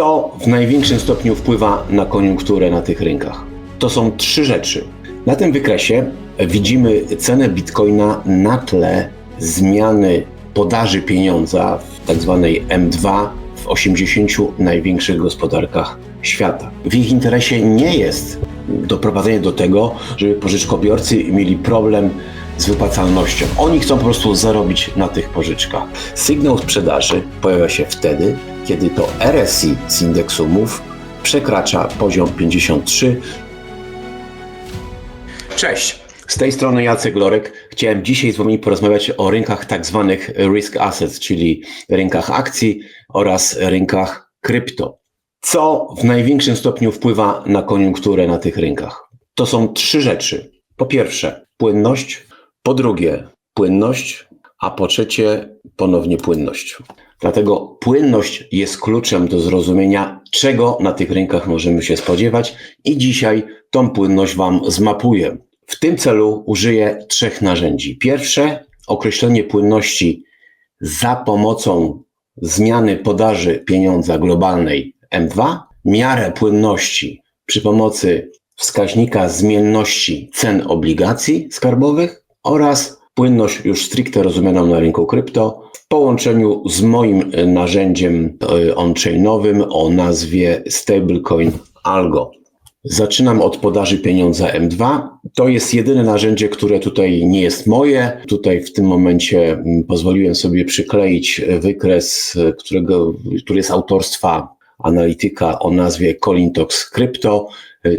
Co w największym stopniu wpływa na koniunkturę na tych rynkach? To są trzy rzeczy. Na tym wykresie widzimy cenę bitcoina na tle zmiany podaży pieniądza w tak zwanej M2 w 80 największych gospodarkach świata. W ich interesie nie jest doprowadzenie do tego, żeby pożyczkobiorcy mieli problem z wypłacalnością. Oni chcą po prostu zarobić na tych pożyczkach. Sygnał sprzedaży pojawia się wtedy, kiedy to RSI z indeksu MOVE przekracza poziom 53. Cześć! Z tej strony Jacek Lorek. Chciałem dzisiaj z Wami porozmawiać o rynkach tak zwanych risk assets, czyli rynkach akcji oraz rynkach krypto. Co w największym stopniu wpływa na koniunkturę na tych rynkach? To są trzy rzeczy. Po pierwsze, płynność, po drugie, płynność, a po trzecie, ponownie płynność. Dlatego płynność jest kluczem do zrozumienia, czego na tych rynkach możemy się spodziewać, i dzisiaj tą płynność Wam zmapuję. W tym celu użyję trzech narzędzi. Pierwsze, określenie płynności za pomocą zmiany podaży pieniądza globalnej M2, miarę płynności przy pomocy wskaźnika zmienności cen obligacji skarbowych oraz płynność już stricte rozumianą na rynku krypto w połączeniu z moim narzędziem e, on-chainowym o nazwie Stablecoin Algo. Zaczynam od podaży pieniądza M2. To jest jedyne narzędzie, które tutaj nie jest moje. Tutaj w tym momencie mm, pozwoliłem sobie przykleić wykres, którego, który jest autorstwa analityka o nazwie Colintox Crypto.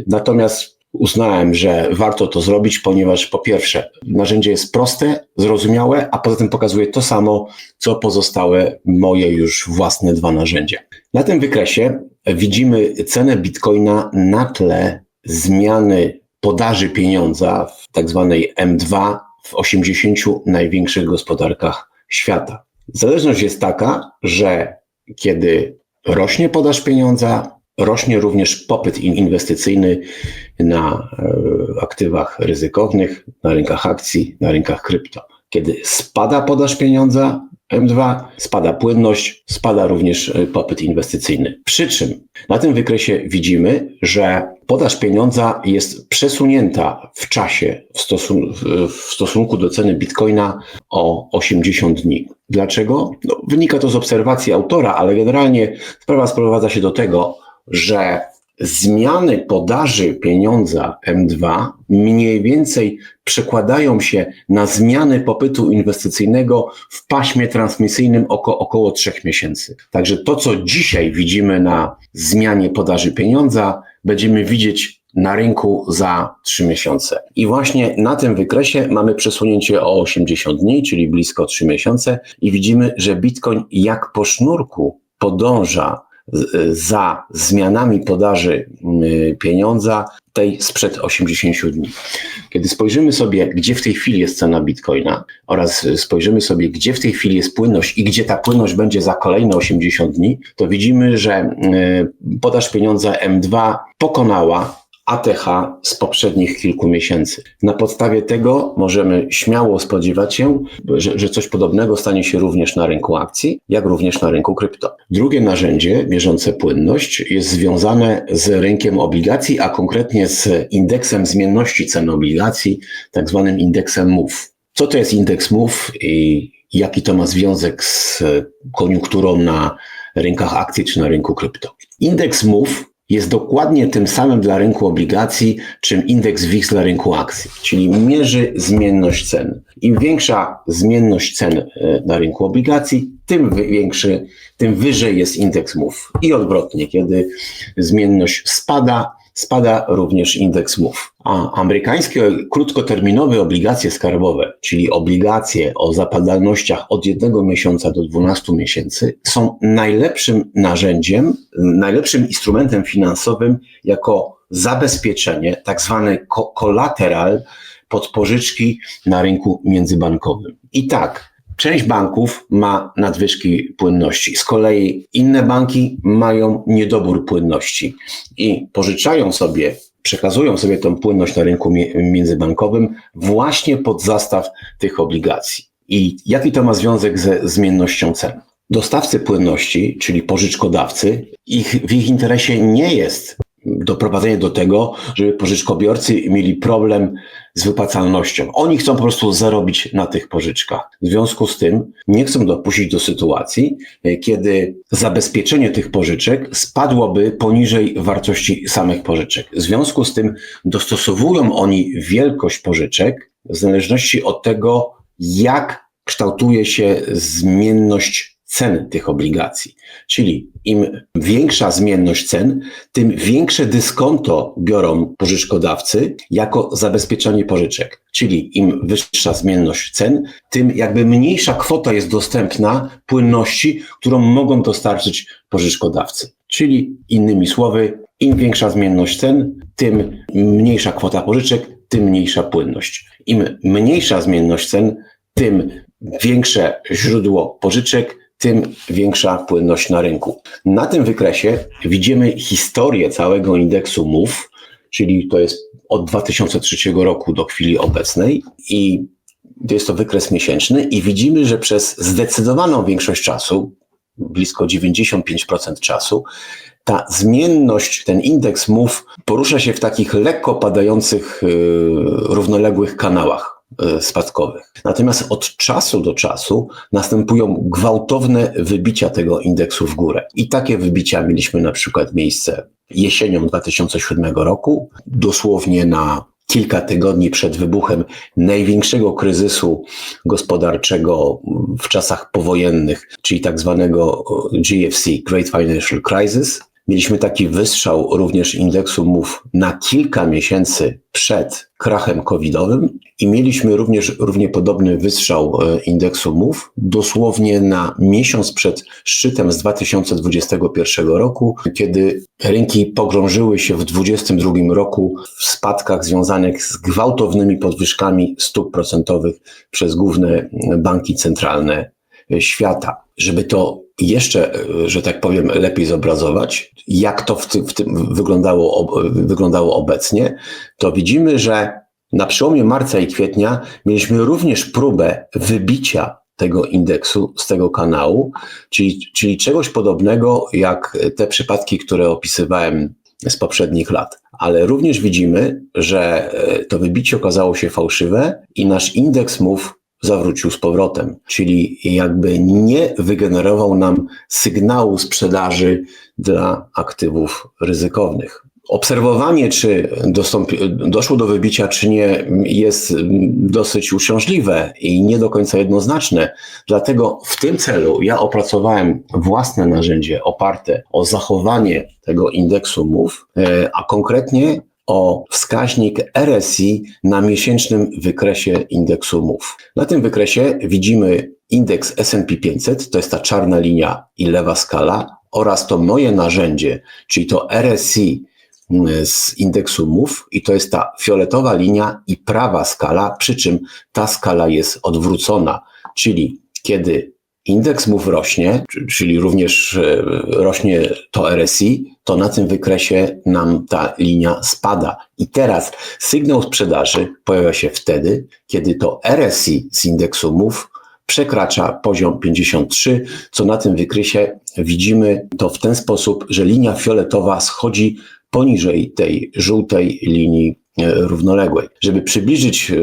Natomiast uznałem, że warto to zrobić, ponieważ po pierwsze, narzędzie jest proste, zrozumiałe, a poza tym pokazuje to samo, co pozostałe moje już własne dwa narzędzia. Na tym wykresie widzimy cenę bitcoina na tle zmiany podaży pieniądza w tak zwanej M2 w 80 największych gospodarkach świata. Zależność jest taka, że kiedy rośnie podaż pieniądza, rośnie również popyt inwestycyjny na e, aktywach ryzykownych, na rynkach akcji, na rynkach krypto. Kiedy spada podaż pieniądza, M2 spada płynność, spada również e, popyt inwestycyjny. Przy czym na tym wykresie widzimy, że podaż pieniądza jest przesunięta w czasie w, stosun w stosunku do ceny bitcoina o 80 dni. Dlaczego? No, wynika to z obserwacji autora, ale generalnie sprawa sprowadza się do tego, że zmiany podaży pieniądza M2 mniej więcej przekładają się na zmiany popytu inwestycyjnego w paśmie transmisyjnym oko, około trzech miesięcy. Także to, co dzisiaj widzimy na zmianie podaży pieniądza, będziemy widzieć na rynku za trzy miesiące. I właśnie na tym wykresie mamy przesunięcie o 80 dni, czyli blisko trzy miesiące i widzimy, że Bitcoin jak po sznurku podąża za zmianami podaży y, pieniądza tej sprzed 80 dni. Kiedy spojrzymy sobie, gdzie w tej chwili jest cena bitcoina oraz spojrzymy sobie, gdzie w tej chwili jest płynność i gdzie ta płynność będzie za kolejne 80 dni, to widzimy, że y, podaż pieniądza M2 pokonała ATH z poprzednich kilku miesięcy. Na podstawie tego możemy śmiało spodziewać się, że, że, coś podobnego stanie się również na rynku akcji, jak również na rynku krypto. Drugie narzędzie mierzące płynność jest związane z rynkiem obligacji, a konkretnie z indeksem zmienności cen obligacji, tak zwanym indeksem MOVE. Co to jest indeks MOVE i jaki to ma związek z koniunkturą na rynkach akcji czy na rynku krypto? Indeks MOVE jest dokładnie tym samym dla rynku obligacji, czym indeks WIX dla rynku akcji, czyli mierzy zmienność cen. Im większa zmienność cen e, na rynku obligacji, tym większy, tym wyżej jest indeks MOVE. I odwrotnie, kiedy zmienność spada, spada również indeks MOVE. A amerykańskie krótkoterminowe obligacje skarbowe, czyli obligacje o zapadalnościach od jednego miesiąca do 12 miesięcy, są najlepszym narzędziem, najlepszym instrumentem finansowym jako zabezpieczenie, tak zwany kolateral pod pożyczki na rynku międzybankowym. I tak, Część banków ma nadwyżki płynności, z kolei inne banki mają niedobór płynności i pożyczają sobie, przekazują sobie tę płynność na rynku międzybankowym właśnie pod zastaw tych obligacji. I jaki to ma związek ze zmiennością cen? dostawcy płynności, czyli pożyczkodawcy, ich, w ich interesie nie jest doprowadzenie do tego, żeby pożyczkobiorcy mieli problem z wypłacalnością. Oni chcą po prostu zarobić na tych pożyczkach. W związku z tym nie chcą dopuścić do sytuacji, kiedy zabezpieczenie tych pożyczek spadłoby poniżej wartości samych pożyczek. W związku z tym dostosowują oni wielkość pożyczek w zależności od tego, jak kształtuje się zmienność cen tych obligacji. Czyli im większa zmienność cen, tym większe dyskonto biorą pożyczkodawcy jako zabezpieczenie pożyczek. Czyli im wyższa zmienność cen, tym jakby mniejsza kwota jest dostępna płynności, którą mogą dostarczyć pożyczkodawcy. Czyli innymi słowy, im większa zmienność cen, tym mniejsza kwota pożyczek, tym mniejsza płynność. Im mniejsza zmienność cen, tym większe źródło pożyczek, tym większa płynność na rynku. Na tym wykresie widzimy historię całego indeksu MOVE, czyli to jest od 2003 roku do chwili obecnej i jest to wykres miesięczny i widzimy, że przez zdecydowaną większość czasu, blisko 95% czasu, ta zmienność, ten indeks MOVE porusza się w takich lekko padających, yy, równoległych kanałach. E, spadkowych. Natomiast od czasu do czasu następują gwałtowne wybicia tego indeksu w górę. I takie wybicia mieliśmy na przykład miejsce jesienią 2007 roku, dosłownie na kilka tygodni przed wybuchem największego kryzysu gospodarczego w czasach powojennych, czyli tak zwanego GFC, Great Financial Crisis. Mieliśmy taki wystrzał również indeksu MOVE na kilka miesięcy przed krachem covidowym i mieliśmy również równie podobny wystrzał e, indeksu MOVE dosłownie na miesiąc przed szczytem z 2021 roku, kiedy rynki pogrążyły się w 2022 roku w spadkach związanych z gwałtownymi podwyżkami stóp procentowych przez główne banki centralne świata. Żeby to jeszcze, że tak powiem, lepiej zobrazować, jak to w tym, w tym wyglądało, wyglądało obecnie, to widzimy, że na przełomie marca i kwietnia mieliśmy również próbę wybicia tego indeksu z tego kanału, czyli, czyli czegoś podobnego jak te przypadki, które opisywałem z poprzednich lat. Ale również widzimy, że to wybicie okazało się fałszywe i nasz indeks MOVE zawrócił z powrotem, czyli jakby nie wygenerował nam sygnału sprzedaży dla aktywów ryzykownych. Obserwowanie, czy doszło do wybicia, czy nie, jest dosyć uciążliwe i nie do końca jednoznaczne. Dlatego w tym celu ja opracowałem własne narzędzie oparte o zachowanie tego indeksu MOVE, a konkretnie o wskaźnik RSI na miesięcznym wykresie indeksu MOVE. Na tym wykresie widzimy indeks S&P 500, to jest ta czarna linia i lewa skala oraz to moje narzędzie, czyli to RSI mm, z indeksu MOVE i to jest ta fioletowa linia i prawa skala, przy czym ta skala jest odwrócona, czyli kiedy indeks MOVE rośnie, czyli również e, rośnie to RSI, to na tym wykresie nam ta linia spada. I teraz sygnał sprzedaży pojawia się wtedy, kiedy to RSI z indeksu MOVE przekracza poziom 53, co na tym wykresie widzimy to w ten sposób, że linia fioletowa schodzi poniżej tej żółtej linii e, równoległej. Żeby przybliżyć e,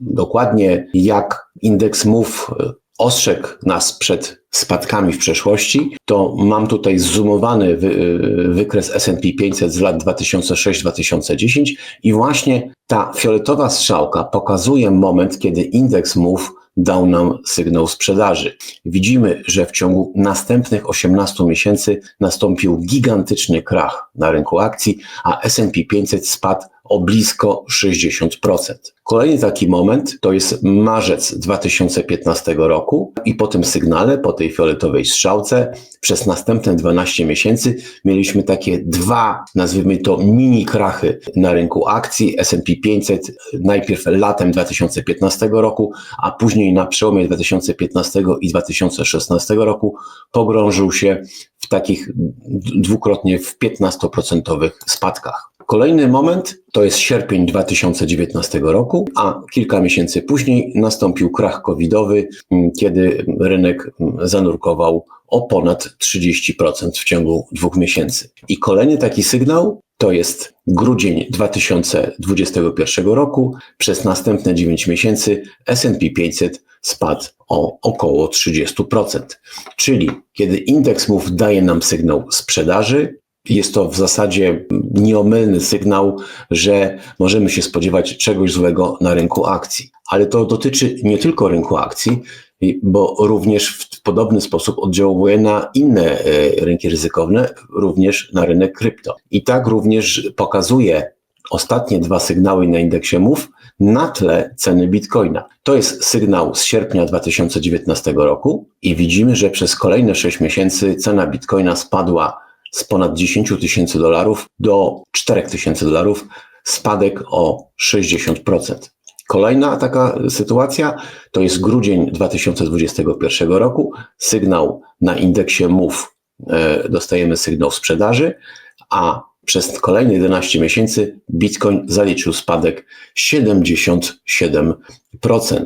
dokładnie, jak indeks MOVE ostrzegł nas przed spadkami w przeszłości, to mam tutaj zoomowany wy, wykres S&P 500 z lat 2006-2010 i właśnie ta fioletowa strzałka pokazuje moment, kiedy indeks MOVE dał nam sygnał sprzedaży. Widzimy, że w ciągu następnych 18 miesięcy nastąpił gigantyczny krach na rynku akcji, a S&P 500 spadł o blisko 60%. Kolejny taki moment to jest marzec 2015 roku i po tym sygnale, po tej fioletowej strzałce, przez następne 12 miesięcy mieliśmy takie dwa, nazwijmy to mini krachy na rynku akcji S&P 500 najpierw latem 2015 roku, a później na przełomie 2015 i 2016 roku pogrążył się w takich dwukrotnie w 15% spadkach. Kolejny moment to jest sierpień 2019 roku roku, a kilka miesięcy później nastąpił krach covidowy, kiedy rynek zanurkował o ponad 30% w ciągu dwóch miesięcy. I kolejny taki sygnał to jest grudzień 2021 roku. Przez następne 9 miesięcy SP 500 spadł o około 30%. Czyli kiedy indeks MOVE daje nam sygnał sprzedaży, jest to w zasadzie nieomylny sygnał, że możemy się spodziewać czegoś złego na rynku akcji. Ale to dotyczy nie tylko rynku akcji, bo również w podobny sposób oddziałuje na inne e, rynki ryzykowne, również na rynek krypto. I tak również pokazuje ostatnie dwa sygnały na indeksie MOVE na tle ceny bitcoina. To jest sygnał z sierpnia 2019 roku i widzimy, że przez kolejne 6 miesięcy cena bitcoina spadła z ponad 10 tysięcy dolarów do 4 tysięcy dolarów, spadek o 60%. Kolejna taka sytuacja to jest grudzień 2021 roku. Sygnał na indeksie MOVE dostajemy sygnał sprzedaży, a przez kolejne 11 miesięcy Bitcoin zaliczył spadek 77%.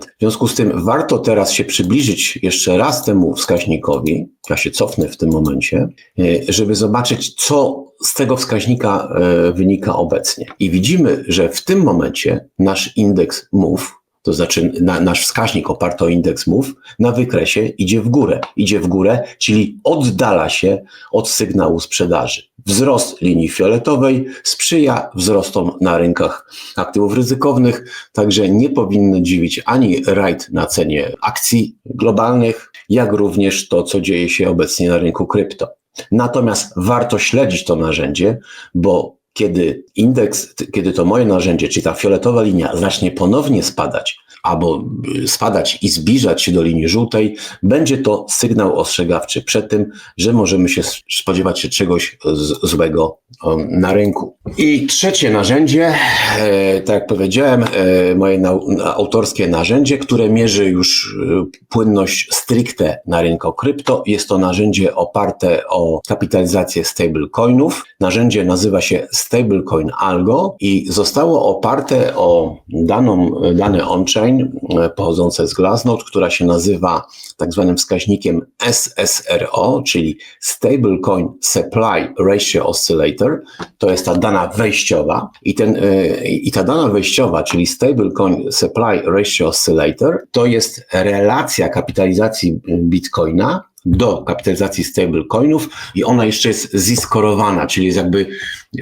W związku z tym warto teraz się przybliżyć jeszcze raz temu wskaźnikowi, ja się cofnę w tym momencie, e, żeby zobaczyć, co z tego wskaźnika e, wynika obecnie. I widzimy, że w tym momencie nasz indeks MOVE to znaczy na, nasz wskaźnik oparty o indeks MOVE na wykresie idzie w górę. Idzie w górę, czyli oddala się od sygnału sprzedaży. Wzrost linii fioletowej sprzyja wzrostom na rynkach aktywów ryzykownych, także nie powinny dziwić ani rajd na cenie akcji globalnych, jak również to, co dzieje się obecnie na rynku krypto. Natomiast warto śledzić to narzędzie, bo kiedy indeks, kiedy to moje narzędzie, czyli ta fioletowa linia zacznie ponownie spadać, albo spadać i zbliżać się do linii żółtej, będzie to sygnał ostrzegawczy przed tym, że możemy się spodziewać się czegoś złego um, na rynku. I trzecie narzędzie, e, tak jak powiedziałem, e, moje autorskie narzędzie, które mierzy już e, płynność stricte na rynku krypto. Jest to narzędzie oparte o kapitalizację stablecoinów. Narzędzie nazywa się Stablecoin Algo i zostało oparte o daną, dane on-chain, E, pochodzące z Glassnode, która się nazywa tak zwanym wskaźnikiem SSRO, czyli Stablecoin Supply Ratio Oscillator. To jest ta dana wejściowa i, ten, e, i ta dana wejściowa, czyli Stablecoin Supply Ratio Oscillator, to jest relacja kapitalizacji Bitcoina do kapitalizacji stablecoinów i ona jeszcze jest ziskorowana, czyli jest jakby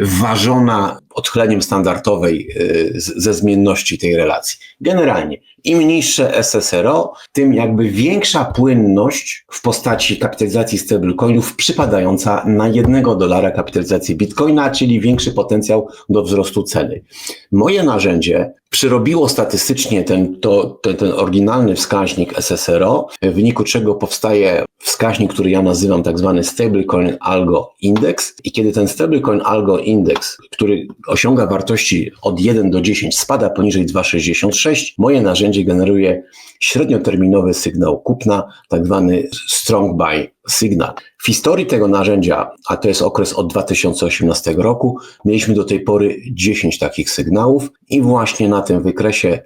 ważona odchleniem standardowej y, ze zmienności tej relacji. Generalnie im niższe SSRO, tym jakby większa płynność w postaci kapitalizacji stablecoinów przypadająca na jednego dolara kapitalizacji bitcoina, czyli większy potencjał do wzrostu ceny. Moje narzędzie przyrobiło statystycznie ten, to, ten, ten oryginalny wskaźnik SSRO, w wyniku czego powstaje wskaźnik, który ja nazywam tak zwany Stablecoin Algo Index. I kiedy ten Stablecoin Algo Index, który osiąga wartości od 1 do 10, spada poniżej 2,66, moje narzędzie generuje średnioterminowy sygnał kupna, tak zwany strong buy sygnał. W historii tego narzędzia, a to jest okres od 2018 roku, mieliśmy do tej pory 10 takich sygnałów i właśnie na tym wykresie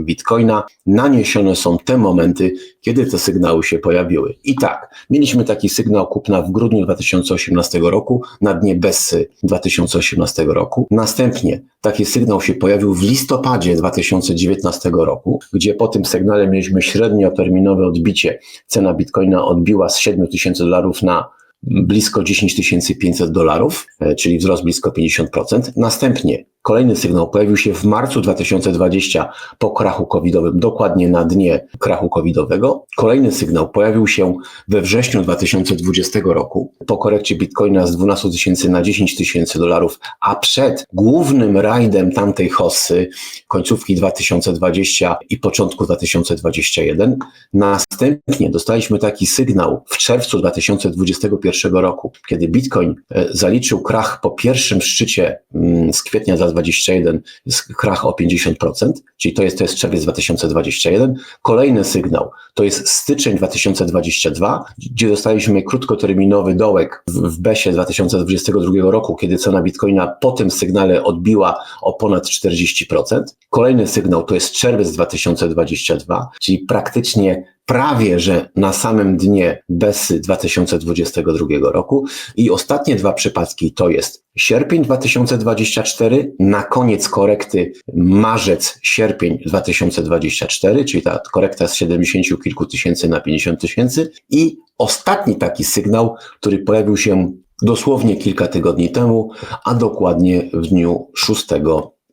Bitcoina naniesione są te momenty, kiedy te sygnały się pojawiły. I tak, mieliśmy taki sygnał kupna w grudniu 2018 roku na dnie Bessy 2018 roku. Następnie taki sygnał się pojawił w listopadzie 2019 roku, gdzie po tym sygnale mieliśmy średnioterminowe odbicie. Cena Bitcoina odbiła z 7 tysięcy dolarów na blisko 10 500 dolarów, e, czyli wzrost blisko 50%. Następnie Kolejny sygnał pojawił się w marcu 2020 po krachu covidowym, dokładnie na dnie krachu covidowego. Kolejny sygnał pojawił się we wrześniu 2020 roku po korekcie bitcoina z 12 tysięcy na 10 tysięcy dolarów, a przed głównym rajdem tamtej hossy końcówki 2020 i początku 2021. Następnie dostaliśmy taki sygnał w czerwcu 2021 roku, kiedy bitcoin e, zaliczył krach po pierwszym szczycie mm, z kwietnia 2021 jest krach o 50%, czyli to jest, to jest czerwiec 2021. Kolejny sygnał to jest styczeń 2022, gdzie dostaliśmy krótkoterminowy dołek w, w BESie 2022 roku, kiedy cena bitcoina po tym sygnale odbiła o ponad 40%. Kolejny sygnał to jest czerwiec 2022, czyli praktycznie prawie, że na samym dnie BESY 2022 roku. I ostatnie dwa przypadki to jest sierpień 2024, na koniec korekty marzec, sierpień 2024, czyli ta korekta z 70 kilku tysięcy na 50 tysięcy. I ostatni taki sygnał, który pojawił się dosłownie kilka tygodni temu, a dokładnie w dniu 6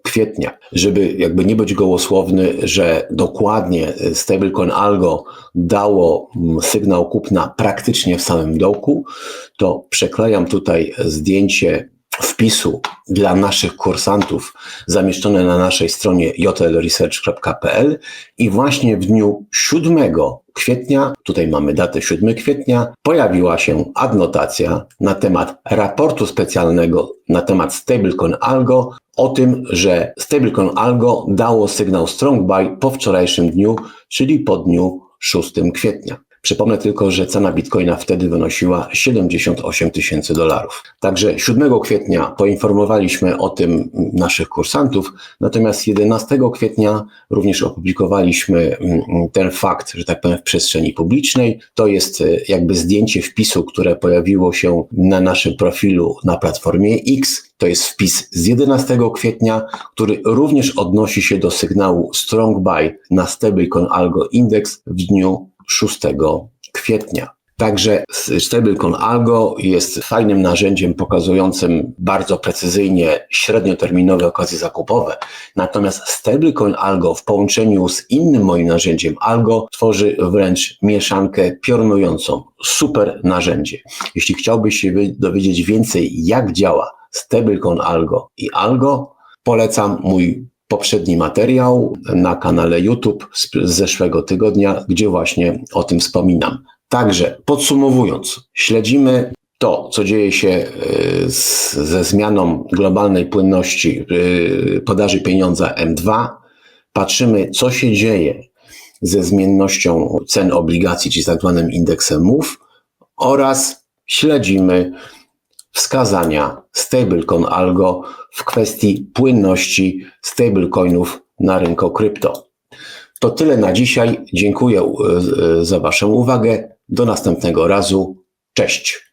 kwietnia. Żeby jakby nie być gołosłowny, że dokładnie stablecoin Algo dało mm, sygnał kupna praktycznie w samym dołku, to przeklejam tutaj zdjęcie wpisu dla naszych kursantów zamieszczone na naszej stronie jlresearch.pl i właśnie w dniu 7 kwietnia, tutaj mamy datę 7 kwietnia, pojawiła się adnotacja na temat raportu specjalnego na temat stablecoin Algo o tym, że stablecoin Algo dało sygnał strong buy po wczorajszym dniu, czyli po dniu 6 kwietnia. Przypomnę tylko, że cena bitcoina wtedy wynosiła 78 tysięcy dolarów. Także 7 kwietnia poinformowaliśmy o tym naszych kursantów, natomiast 11 kwietnia również opublikowaliśmy mm, ten fakt, że tak powiem, w przestrzeni publicznej. To jest e, jakby zdjęcie wpisu, które pojawiło się na naszym profilu na platformie X. To jest wpis z 11 kwietnia, który również odnosi się do sygnału Strong Buy na stablecoin Algo Index w dniu 6 kwietnia. Także stablecoin Algo jest fajnym narzędziem pokazującym bardzo precyzyjnie średnioterminowe okazje zakupowe. Natomiast stablecoin Algo w połączeniu z innym moim narzędziem Algo tworzy wręcz mieszankę piorunującą. Super narzędzie. Jeśli chciałbyś się dowiedzieć więcej, jak działa stablecoin Algo i Algo, polecam mój poprzedni materiał na kanale YouTube z, zeszłego tygodnia, gdzie właśnie o tym wspominam. Także podsumowując, śledzimy to, co dzieje się e, z, ze zmianą globalnej płynności e, podaży pieniądza M2. Patrzymy, co się dzieje ze zmiennością cen obligacji, czyli tak zwanym indeksem MOVE oraz śledzimy wskazania stablecoin algo w kwestii płynności stablecoinów na rynku krypto. To tyle na dzisiaj. Dziękuję e, za Waszą uwagę. Do następnego razu. Cześć.